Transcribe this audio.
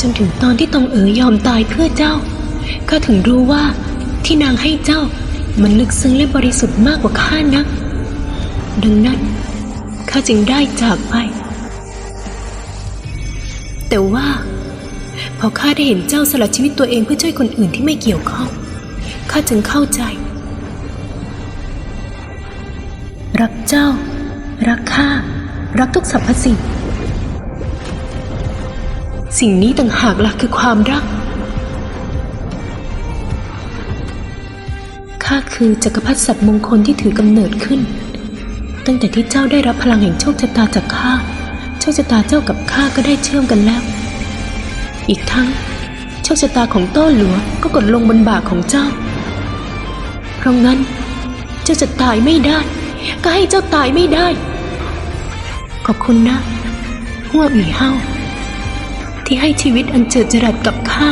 จนถึงตอนที่ตองเอ๋ยยอมตายเพื่อเจ้าข้าถึงรู้ว่าที่นางให้เจ้ามันลึกซึ้งและบริสุทธิ์มากกว่าข้านะดังนั้นข้าจึงได้จากไป แต่ว่า พอข้าได้เห็นเจ้าสละชีวิตตัวเองเพื่อช่วยคนอื่นที่ไม่เกี่ยวข้องข้าจึงเข้าใจ รักเจ้า รักข้า รักทุกสรรพสิ่ง สิ่งนี้ต่างหากล่ะคือความรัก ข้าคือจักรพรรดิสัตว์มงคลที่ถือกำเนิดขึ้น ตั้งแต่ที่เจ้าได้รับพลังแห่งโชคชะตาจากข้า โชคชะตาเจ้ากับข้าก็ได้เชื่อมกันแล้ว อีกทั้ง โชคชะตาของโต้หลัวก็กดลงบนบ่าของเจ้า เพราะงั้น เจ้าจะตายไม่ได้ ก็ให้เจ้าตายไม่ได้ ขอบคุณนะหัวหมีเฮา ที่ให้ชีวิตอันเจิดจรัสกับข้า